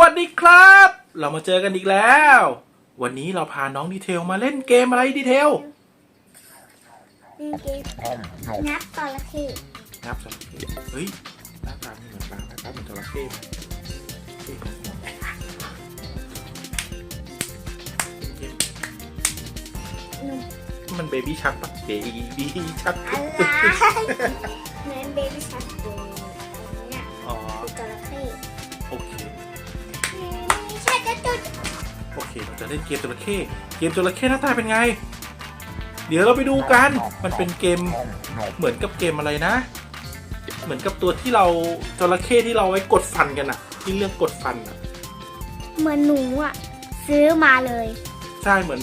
วัสดีครับ เรามาเจอกันอีกแล้ว วันนี้เราพาน้องดีเทลมาเล่นเกมอะไรดีเทลเล่นเกมนับต่อละเข้นับจระเข้เฮ้ยหน้าตาไม่เหมือนปลาหน้าตาเหมือนจระเข้ไหมเฮ้ยเกมหนุ่มมันเบบี้ชักปะเบบี้ชักอะไรเหมือนเบบี้ชักเลยเนี่ยอ๋อคือจระเข้โอเค ช่จะจุดโอเค เราจะเล่นเกมจระเข้ เกมจระเข้หน้าตาเป็นไง เดี๋ยวเราไปดูกัน มันเป็นเกมเหมือนกับเกมอะไรนะ เหมือนกับตัวที่เราจระเข้ที่เราไว้กดฟันกันอะที่เลือกกดฟันอะเหมือนหนูอะ ซื้อมาเลย ใช่เหมือน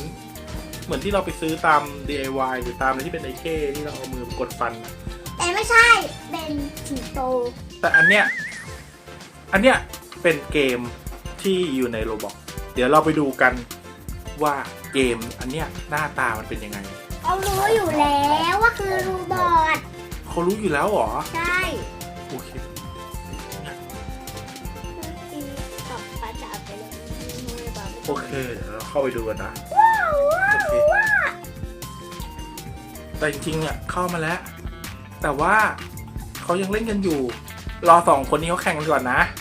เหมือนที่เราไปซื้อตาม DIY หรือตามอะไรที่เป็นไอเคที่เราเอามือกดฟันอะแต่ไม่ใช่ เป็นสิงโต แต่อันเนี้ย อันเนี้ยเป็นเกม ที่อยู่ในโรบอกเดี๋ยวเราไปดูกันว่าเกมอันเนี้ยหน้าตามันเป็นยังไงเขารู้อยู่แล้วว่าคือรูบอทเขารู้อยู่แล้วเหรอ ใช่โอเคทีต่อไปจะเอาไปเลยมือบอกโอเคเดี๋ยวเราเข้าไปดูกันนะว้าวว้าโอวเคว้าวแต่จริงๆอะเข้ามาแล้ว แต่ว่าเขายังเล่นกันอยู่ รอสองคนนี้เขาแข่งกันก่อนนะเ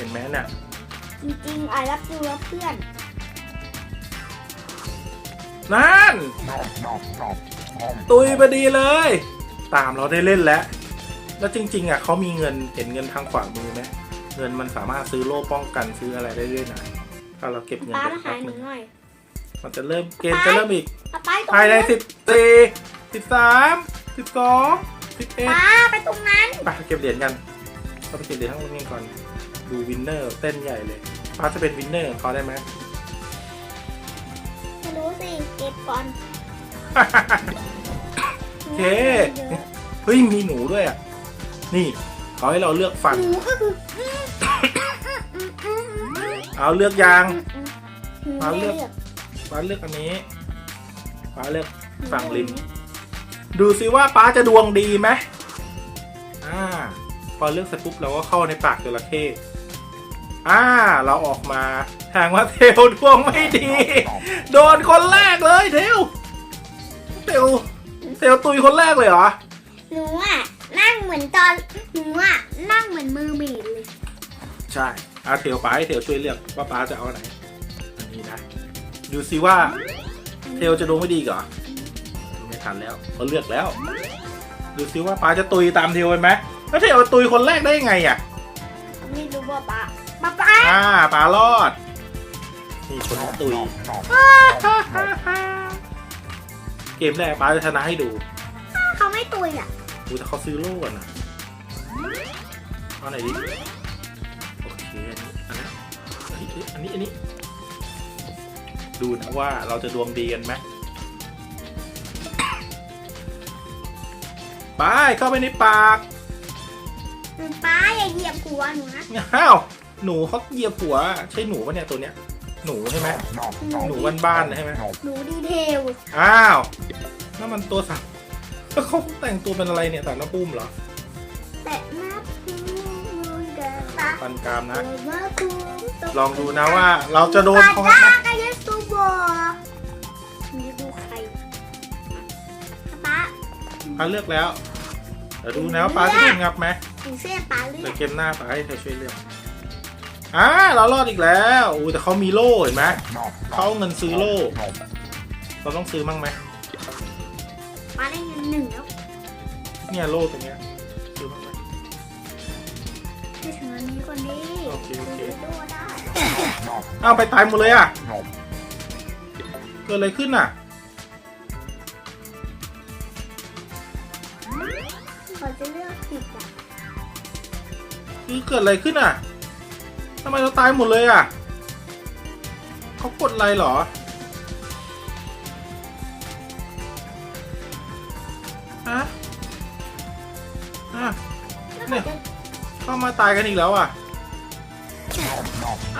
ห็นไหมเนี่ยจริงๆอะรับดูว่าเพื่อนนั่น ตุยพอดีเลย ตามเราได้เล่นแล้ว แล้วจริง ๆอะเขามีเงินเห็นเงินทางขวามือไหมเงินมันสามารถซื้อโล่ป้องกันซื้ออะไรได้ด้วยนะถ้าเราเก็บเงินป้าไปมาพัหากหหนูนึ่งหน่อย มันจะเริ่มเกมจะเริ่มอีก ป้าไปตรงภายในนั้นสิบสี่สิบสามสิบสองสิบเอ็ดป้าไปตรงนั้น ไปเก็บเหรียญกันเราไปเก็บเหรียญข้างบนกันก่อน ดูวินเนอร์เต้นใหญ่เลยป้าจะเป็นวินเนอร์ของเขาได้ไหมไม่รู้สิเก็บก่อนโอเคเฮ้ยมีหนูด้วยอะ นี่เขาให้เราเลือกฝั่งหนูก็คือเอาเลือกยาง หนูมาเลืเลืออกกป้าเลือกอันนี้ป้าเลือกฝั่งริม ดูซิว่าป้าจะดวงดีไหมอ่า พอเลือกเสร็จปุ๊บเราก็เข้าในปากจระเข้ อ่า เราออกมาทางว่าเทลดวงไม่ดี โดนคนแรกเลยเทลเทลเทลตุยคนแรกเลยเหรอ หนูอะนั่งเหมือนตอนหนูอะนั่งเหมือนมือเมดเลย ใช่เอาเทลป้าให้เทลช่วยเลือกว่าป้าจะเอาอันไหน อันนี้นะ ดูซิว่า เทลจะดวงไม่ดีเหรอไม่ทันแล้วเขาเลือกแล้ว ดูซิว่าป้าจะตุยตามเทลไปไหมแล้วเทลตุยคนแรกได้ยังไงอะ ไม่รู้ว่าป้า ป้าป้าอ่าปลารอด นี่คนนี้ตุย เกมแรกป้าจะชนะให้ดูเขาไม่ตุยอะดูแต่เขาซื้อโล่ก่อนนะเอาไหนดิโอเคอันนี้อันนี้อันนี้อันนี้ ดูนะว่าเราจะดวงดีกันไหมไปเข้าไปในปากป้าอย่าเหยียบหัวหนูนะอ้าว หนูเขาเหยียบหัวใช่หนูปะเนี่ยตัวเนี้ย หนูใช่ไหมหนูบ้านๆนะใช่ไหมหนูดีเทลอ้าวนั่นมันตัวสัตว์แล้วเขาแต่งตัวเป็นอะไรเนี่ยสัตว์น้ำปุ้มเหรอแต่หน้าพูนเดินตาปันกรามนะว่าพูนลองดูนะว่า เราจะโดนเขาป้าไหมกายสูบอกมีดูใครป้าป้าเลือกแล้วเดี๋ยวดูนะว่าป้าจะเป็นงับไหมถึงเสื้อป้าเลืเดี๋อยกวเกมหน้าป้าให้เธอช่วยเลือก อ่าเรารอดอีกแล้วอู้แต่เขามีโล่เห็นไหมเขาเอาเงินซื้อโล่เราต้องซื้อมั่งไหมป้าได้เงินหนึ่งแล้วเนี่ยโล่ตรงเนี้ยซื้อมั่งไหมให้ถึงอันนี้ก่อนดิโอเคโอเคดูได้อ้าวไปตายหมดเลยอะเกิดอะไรขึ้นอะขอจะเลือกผิดอะคือเกิดอะไรขึ้นอะ ทำไมเราตายหมดเลยอะเขากดอะไรเหรอฮะฮะแล้วเนี่เขายจะเข้ามาตายกันอีกแล้วอะ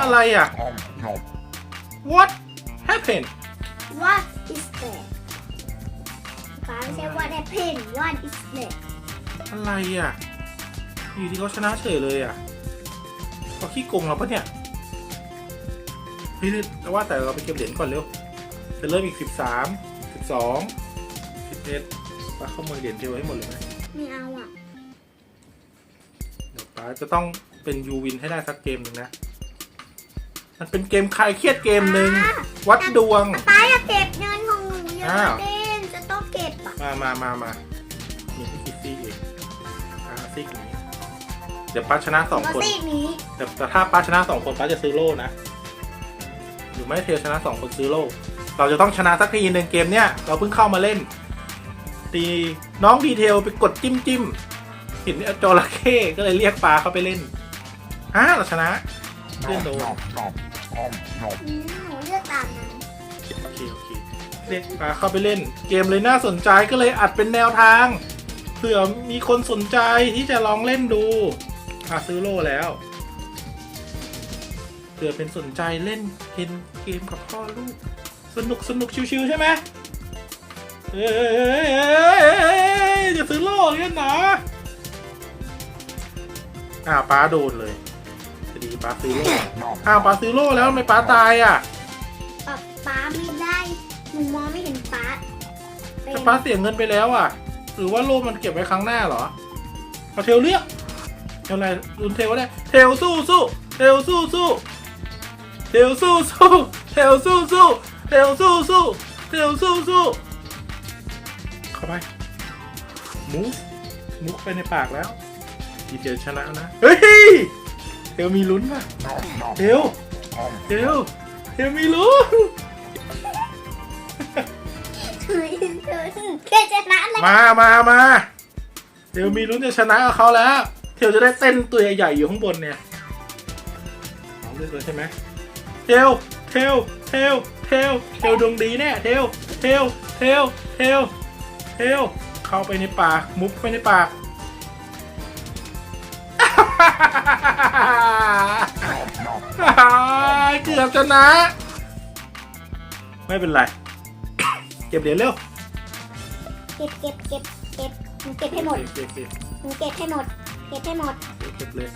อะไรอะ What happened What is that ป้าไม่ใช่ What happened What is that อะไรอะอยู่ที่เขาชนะเฉยเลยอะ เขาขี้โกงเราปะเนี่ยเฮ้ยแต่ว่าแต่เราไปเก็บเหรียญก่อนเร็วจะเริ่มอีกสิบสามสิบสองสิบเอ็ดป้าขโมยเหรียญเดียวให้หมดเลยไหมไม่เอาอะเดี๋ยวป้าจะต้องเป็นยูวินให้ได้สักเกมหนึ่งนะ มันเป็นเกมคลายเครียดเกมหนึ่งวัดดวงป้าอย่าเก็บเงินของหนูอย่าอ้าวเล่นจะต้องเก็บอะมามามามามีที่คิดซี่เองอ่าซี่นี้ เดี๋ยวป้าชนะสองก็คนซีกนี้แต่แต่ถ้าป้าชนะสองคนป้าจะซื้อโล่นะหรือไม่เทลชนะสองคนซื้อโล่เราจะต้องชนะสักทีหนึ่งเกมเนี้ยเราเพิ่งเข้ามาเล่น ตีน้องดีเทลไปกดจิ้มจิ้มเห็นจระเข้ก็เลยเรียกปลาเข้าไปเล่นฮ่าเราชนะ เพื่อนโดน อืมหนูเลือกตามนั้นโอเคโอเคเรียกปลาเข้าไปเล่น เกมเลยน่าสนใจก็เลยอัดเป็นแนวทางเผื่อมีคนสนใจที่จะลองเล่นดู อาซื้อโลแล้วเผื่อเป็นสนใจเล่นเห็นเกมกับพ่อลูก สนุกสนุกชิวๆใช่ไหมเอ้ยจะซื้อโล่เงี้ยนะอ่าป้าโดนเลยจะดีป้าซื้อโลอ้าวป้าซื้อโลแล้วทำไมป้าตายอะป๊าไม่ได้หนูมองไม่เห็นป๊าเป็นแต่ป้าเสียเงินไปแล้วอะ หรือว่าโลมันเก็บไว้ครั้งหน้าเหรอเอาเทลเลือก ทลอะไรรุนเทลก็ได้เทลสู้สู้เทลสู้สู้เทลสู้สู้เทลสู้สู้เทลสู้สู้เทลสู้สู้เข้าไปมูฟมุกไปในปากแล้วดีเทลชนะนะ เฮ้ยเทลมีลุ้นป่ะเทลเทลเทลมีลุ้นถือถือถือแค่ชนะเลยมามามาเทลมีลุ้นจะชนะกับเขาแล้ว ทลจะได้เต้นตัวใหญ่ๆอยู่ข้างบนเนี่ยเอาเลือกเลยใช่ไหมเทลเทลเทลเทลเทลดวงดีแน่เทลเทลเทลเทลเทลเข้าไปในปากมุกไปในปากเกือบชนะ ไม่เป็นไร เก็บเหรียญเร็ว เก็บเก็บเก็บเก็บหนูเก็บให้หมดเก็บเก็บหนูเก็บให้หมด เก็บให้หมดเก็บเก็บเลย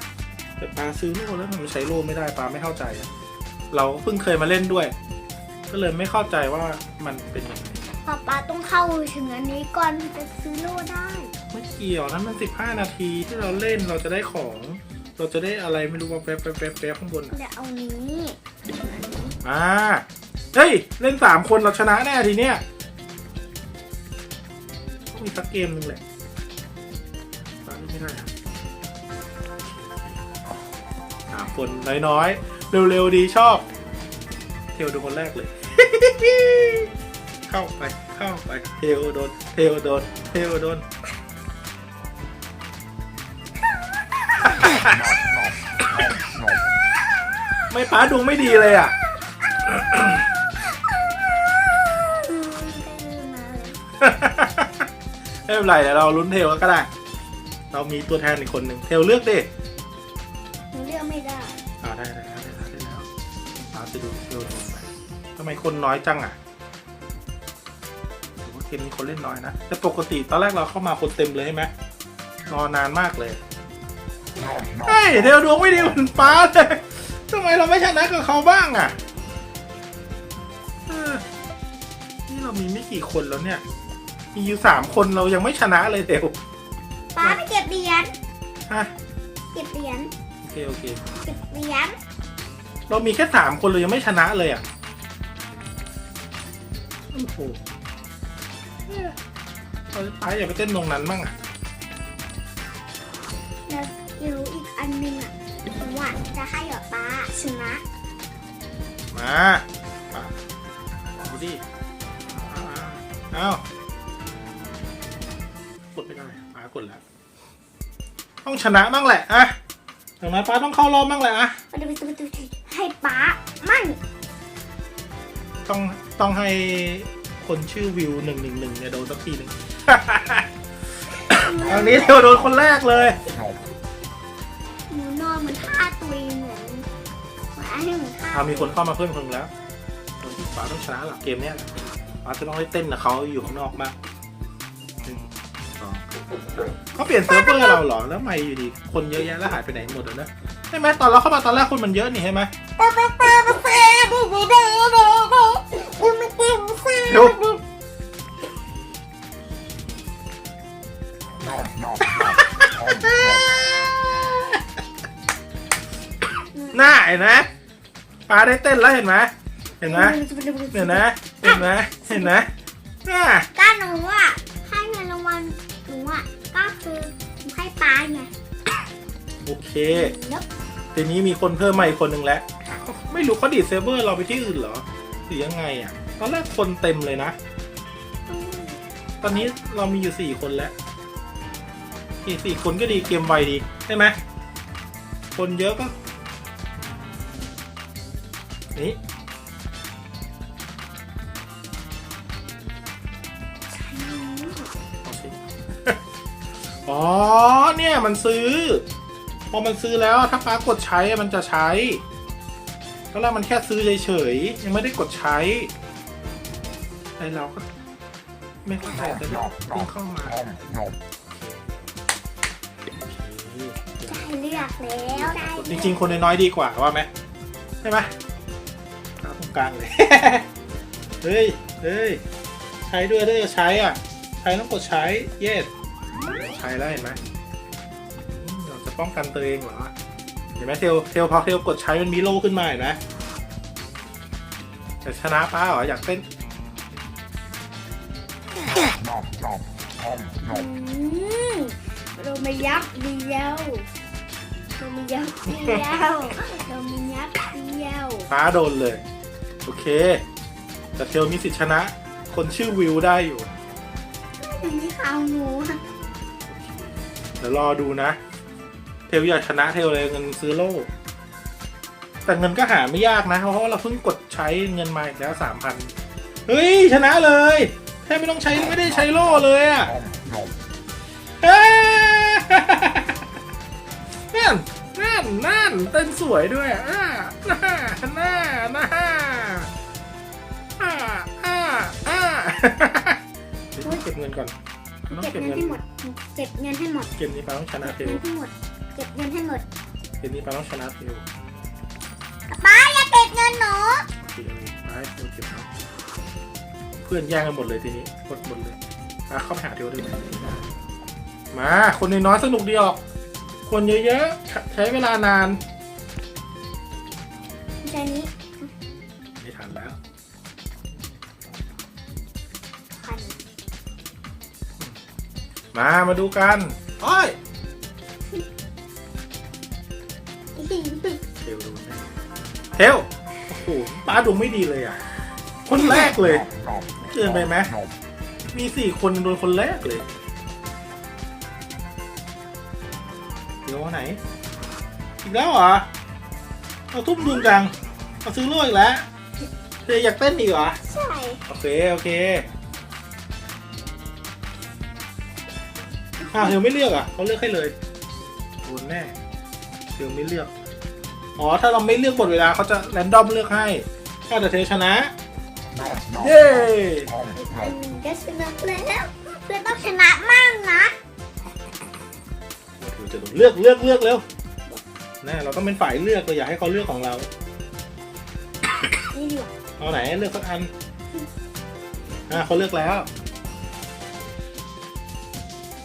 แต่ปลาซื้อโล่แล้วมันใช้โล่ไม่ได้ปลาไม่เข้าใจอะเราเพิ่งเคยมาเล่นด้วย ก็เลยไม่เข้าใจว่ามันเป็นยังไงป๊าป๊าต้องเข้าถึงอันนี้ก่อนถึงจะซื้อโล่ได้ไม่เกี่ยวนะมันสิบห้านาทีที่เราเล่นเราจะได้ของ เราจะได้อะไรไม่รู้ว่าแป๊บแป๊บแป๊บแป๊บข้างบนอะเดี๋ยวเอานี้อ่าเฮ้ยเล่นสามคนเราชนะแน่ทีเนี้ยต้องมีสักเกมหนึงแหละปลาเล่นไม่ได้อะส คนน้อยๆ เร็วๆดีชอบ เทลโดนคนแรกเลย เข้าไปเข้าไปเทลโดนเทลโดนเทลโดนไม่ป้าดวงไม่ดีเลยอะ ไม่เป็นไรเดี๋ยวเราลุ้นเทลก็ได้ เรามีตัวแทนอีกคนหนึ่งเทลเลือกดิ ไม่ได้อ่าได้ได้ได้ได้ได้แล้วป้าจะดูเทลโดนไปทำไมคนน้อยจังอะถือว่าเกมนี้คนเล่นน้อยนะ แต่ปกติตอนแรกเราเข้ามาคนเต็มเลยใช่ไหมรอนานมากเลยเฮ้ยเทลดวงไม่ดีเหมือนป้าเลยทำไมเราไม่ชนะกับเขาบ้างอะเออนี่เรามีไม่กี่คนแล้วเนี่ย มีอยู่สามคนเรายังไม่ชนะเลยเทลป๊าไปเก็บเหรียญฮะเก็บเหรียญโอ เคโอเคเก็บเหรียญเรามีแค่สามคนเรายังไม่ชนะเลยอะโอ้โหเนี่ยเราป้าอย่าไปเต้นตรงนั้นมั่งอะแล้วอยู่อีกอันหนึงอะหนูอะจะให้กับป๊าชนะมามาดูดิอ่าเอ้ากดไม่ได้ป้ากดแล้ว ต้องชนะมั่งแหละอะ อย่างนั้นป้าต้องเข้ารอบมั่งแหละอะไปดูไปดูไปดูให้ป๊ามั่งต้องต้องให้คนชื่อวิวหนึ่งหนึ่งหนึ่งเนี่ยโดนสักทีหนึ่งทางนี้เทวโดนคนแรกเลยหนูนอนเหมือนท่าตุยเหมือนเหมือนอันนี้เหมือนท่าเอามีคนเข้ามาเพิ่มคนหนึ่งแล้วป้าต้องชนะหลักเกมเนี้ยแหละป้าจะต้องให้เต้นกับเขาอยู่ข้างนอกมาก เขาเปลี่ยนเซิร์ฟเวอร์เราเหรอ แล้วทำไม่อยู่ดี คนเยอะแยะแล้วหายไปไหนหมดแล้วนะช่ไหมตอนเราเข้ามาตอนแรกคนมันเยอะนี่ใช่ไหมตาตาตาตาตาดูดูดูดูดูดูมันเก่งมาเดี๋ยวน่าเห็นไหมปลาได้เต้นแล้วเห็นไหมเห็นไหมเห็นไหมเห็นไหมเห็นไหมน่าก็หนูอะ ให้ป้าไงโอเค แล้วทีนี้มีคนเพิ่มมาอีกคนหนึ่งแล้ว ไม่รู้เขาดีดเซิร์ฟเวอร์เราไปที่อื่นเหรอหรือยังไงอะ ตอนแรกคนเต็มเลยนะ ตอนนี้เรามีอยู่สี่คนแล้วสี่สี่คนก็ดีเกมไวดีใช่ไหมคนเยอะก็นี่ อ๋อ เนี่ยมันซื้อ พอมันซื้อแล้วถ้าป้ากดใช้มันจะใช้ตอนแรกมันแค่ซื้อเฉยๆยังไม่ได้กดใช้ไอเราก็ไม่เข้าใจแต่เพิ่งเข้ามาได้เลือกแล้วได้จริงๆ คนน้อยๆดีกว่าว่าไหมใช่ไหมครับตรงกลางเลยเฮ้ยเฮ้ยใช้ด้วยด้วยใช้อะ ใช้ต้องกดใช้ เยส แล้วเห็นไหมอืมเราจะป้องกันตัวเองเหรอ เห็นไหมเทลเทลพอเทลกดใช้มันมีโล่ขึ้นมาเห็นไหมแต่ชนะป้าเหรออยากเต้นอืมเราไม่ยักษ์เดียวเราไม่ยักษ์เดียวเราไม่ยักษ์เดียวป้าโดนเลย โอเค แต่เทลมีสิทธิชนะ คนชื่อวิวได้อยู่อันนี้ข่าวหนูอะเดี๋ยวรอดูนะ เทลอยากชนะเทลเลยเงินซื้อโล่แต่เงินก็หาไม่ยากนะ เพราะเราเพิ่งกดใช้เงินมาแล้วสามพันเฮ้ย ชนะเลยแทบไม่ต้องใช้ไม่ได้ใช้โล่เลยอะเอ้ยนั่นนั่นนั่นเต้นสวยด้วยอ่าน่าน่าหน่าอ่าอ่าอ่าเก็บเงินก่อน ต้องเก็บเก็บเงินเงินให้หมด เก็บเงินให้หมด เกมนี้ปาต้องชนะเทเก็บลเงินให้หมด เก็บเงินให้หมดเกมนี้ปาต้องชนะเทลป้าอย่าเก็บเงินหนูทีนี้ปาให้เทลเก็บเอาเพื่อนแย่งกันหมดเลยทีนี้หมดหมดเลยปาเข้าไปหาเทลได้ไหมมา คนน้อยๆสนุกดีออก คนเยอะๆใช้เวลานานใจนี้ มา มาดูกันโอ้ยเทลดูนะเทลโอ้โหป้าดูไม่ดีเลยอะ คนแรกเลย เกินไปไหม มีสี่คนโดนคนแรกเลยเดี๋ยววันไหน อีกแล้วเหรอเราทุ่มทุนจังเราซื้อโล่อีกแล้วเธออยากเต้นอีกเหรอ ใช่ โอเค โอเค อ้าวเธอไม่เลือกอะเขาเลือกให้เลยโดนแน่เธอไม่เลือก อ๋อ ถ้าเราไม่เลือกหมดเวลาเขาจะแรนดอมเลือกให้ ถ้าแต่เธอชนะ เย้อันหนึ่งก็ชนะแล้วเพื่อนต้องชนะมั่งนะเธอจะโดนเลือกเลือกเลือกเร็วแน่เราต้องเป็นฝ่ายเลือกเราอยากให้เขาเลือกของเรานี่ดีกว่าเอาไหนเลือกสักอันอ่าเขาเลือกแล้ว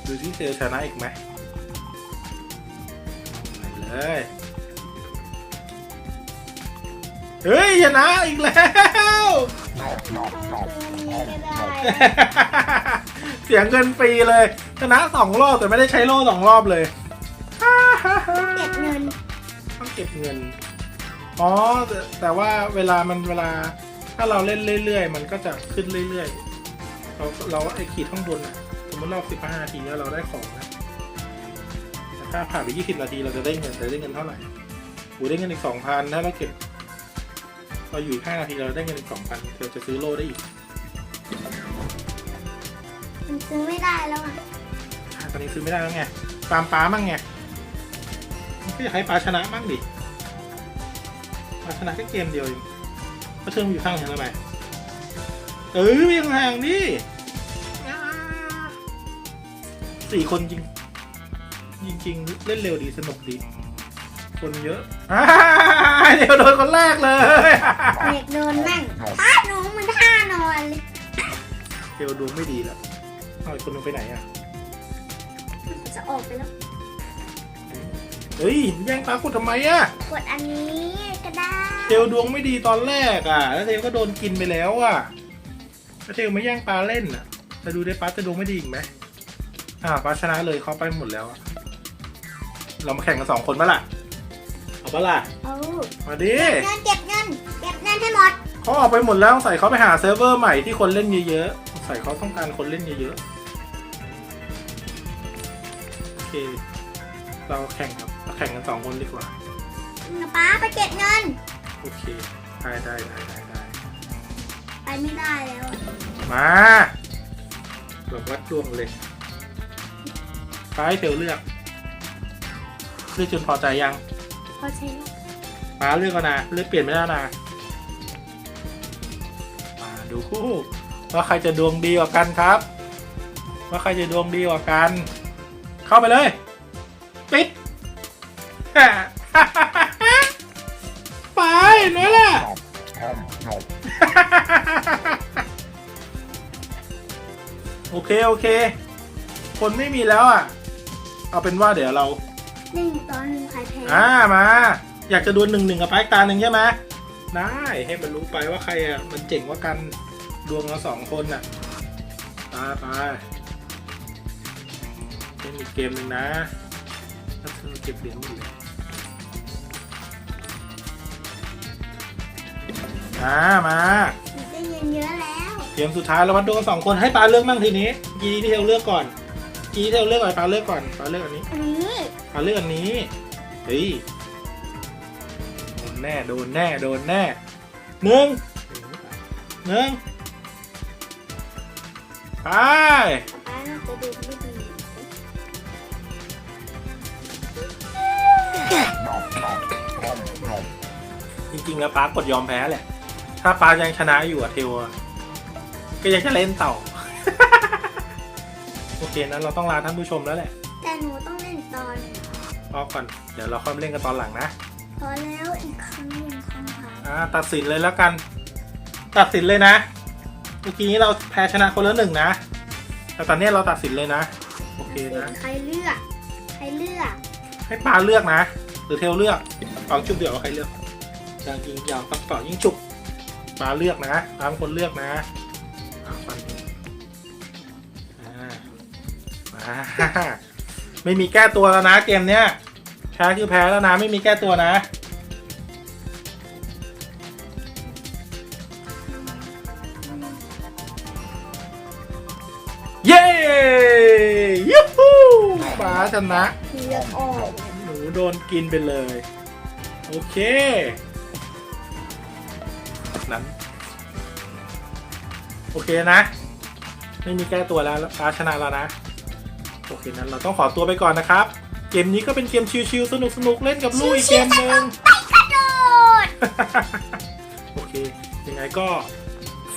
ดูที่เซลชนะอีกไหมไปเลย เฮ้ยชนะอีกแล้วเอาตัวนี้ก็ได้เสียเงินฟรีเลย ชนะสองรอบแต่ไม่ได้ใช้โล่สองรอบเลย เก็บเงิน ต้องเก็บเงิน อ๋อ แต่แต่ว่าเวลามันเวลา ถ้าเราเล่นเรื่อยๆ มันก็จะขึ้นเรื่อยๆ เราเราไอ้ขีดข้างบนอะส มมติเรา15 นาทีแล้วเราได้ของนะแต่ถ้าผ่านไป 20 นาทีเราจะได้เงินจะได้เงินเท่าไหร่โอ้ได้เงินอีก 2,000ถ้าเราเก็บเราอยู่อีก5นาทีเราได้เงินอีก 2,000เราจะซื้อโล่ได้อีกมันซื้อไม่ได้แล้วอะอะตอนนี้ซื้อไม่ได้แล้วไงตามป้ามั่งไงก็อยากให้ป้าชนะมั่งดิป้าชนะแค่เกมเดียวเองก็เชิญมาอยู่ข้างฉันทำไมเออยังห่างดิอ่า สี่คนจริงจริงๆเล่นเร็วดีสนุกดี คนเยอะอ่าเดี๋ยวโดนคนแรกเลยเด็กโดนแม่งป้าหนูมันท่านอนเลยเทลดูไม่ดีแล้วเอาอีกคนนึงไปไหนอะจะออกไปแล้วเฮ้ยแย่งปลากดทำไมอะกดอันนี้ก็ได้เทลดวงไม่ดีตอนแรกอะ แล้วเทลก็โดนกินไปแล้วอะแล้วเทลไม่แย่งปลาเล่นอะจะดูได้ปลาจะดวงไม่ดีอีกไหม อ่าปลาชนะเลยเขาไปหมดแล้วอะเรามาแข่งกันสองคนปะล่ะ เอาปะล่ะ เอามาดิเงินเก็บเงินเก็บเงินให้หมด เขาออกไปหมดแล้วใส่เขาไปหาเซิร์ฟเวอร์ใหม่ที่คนเล่นเยอะๆใส่เขาต้องการคนเล่นเยอะๆ โอเค เราแข่งครับเราแข่งกันสองคนดีกว่า ป้าไปเก็บเงิน โอเค ได้ได้ได้ได้ได้ไปไม่ได้แล้วอะมาแบบวัดดวงเลย ป้าให้เทลเลือก เลือกจนพอใจยังพอใช้แล้วป้าเลือกก็นะเลือกเปลี่ยนไม่ได้นะมาดูคู่ว่าใครจะดวงดีกว่ากันครับ ว่าใครจะดวงดีกว่ากัน เข้าไปเลยปิดไปเห็นไหมล่ะโอเค โอเค คนไม่มีแล้วอะ เอาเป็นว่าเดี๋ยวเราหนึ่งตอนหนึ่งใครแพ้อ่ามา อยากจะดวลหนึ่งหนึ่งกับไปตาหนึ่งใช่ไหมได้ให้มันรู้ไปว่าใครอะมันเจ๋งกว่ากันดวงเราสองคนอะไปไปเป็นอีกเกมหนึ่งนะถ้าเธอเก็บเหรียญหมดเลยมามาหนูได้เงินเยอะแล้ว เกมสุดท้ายเราวัดดวงกันสองคนให้ปาเลือกบ้างทีนี้กีที่เทลเลือกก่อน กีที่เทลเลือกก่อนปาเลือกก่อนปาเลือกอันนี้อันนี้ปาเลือกอันนี้เฮ้ยโดนแน่โดนแน่โดนแน่หนึ่งหนึ่งไปป้าน่าจะดูไม่ดีจริงๆแล้วป้ากดยอมแพ้แหละ ถ้าป้ายังชนะอยู่อะเทวอะก็ยังจะเล่นต่อ โอเคนั้นเราต้องลาท่านผู้ชมแล้วแหละแต่หนูต้องเล่นตอนพอก่อนเดี๋ยวเราค่อยมาเล่นกันตอนหลังนะพอแล้วอีกครั้งหนึ่งครั้งค่ะอ่าตัดสินเลยแล้วกัน ตัดสินเลยนะ เมื่อกี้นี้เราแพ้ชนะคนละหนึ่งนะ แต่ตอนนี้เราตัดสินเลยนะ โอเคนะ ใครเลือก ใครเลือก ให้ปลาเลือกนะ หรือเทลเลือกเป่าชุบเดี๋ยวว่าใครเลือกยางยิงยาวปักเป่ายิงฉุบปลาเลือกนะปลาเป็นคนเลือกนะอ่าฟัน ไม่มีแก้ตัวแล้วนะเกมเนี้ยแพ้คือแพ้แล้วนะ ไม่มีแก้ตัวนะ เย้ยูฮูปลาชนะเลือกออกหนูโดนกินไปเลย โอเค นั้น โอเคนะ ไม่มีแก้ตัวแล้วป้าชนะแล้วนะ โอเคนั้นเราต้องขอตัวไปก่อนนะครับ เกมนี้ก็เป็นเกมชิลๆสนุกๆเล่นกับลูกอีกเกมหนึ่งกระโดดโอเค ยังไงก็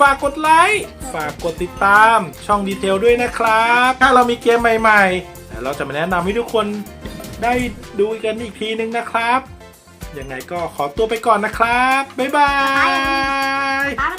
ฝากกดไลค์ ฝากกดติดตามช่องดีเทลด้วยนะครับ ถ้าเรามีเกมใหม่ๆเดี๋ยวเราจะมาแนะนำให้ทุกคนได้ดูกันอีกทีนึงนะครับ ยังไงก็ขอตัวไปก่อนนะครับ บ๊ายบายป้า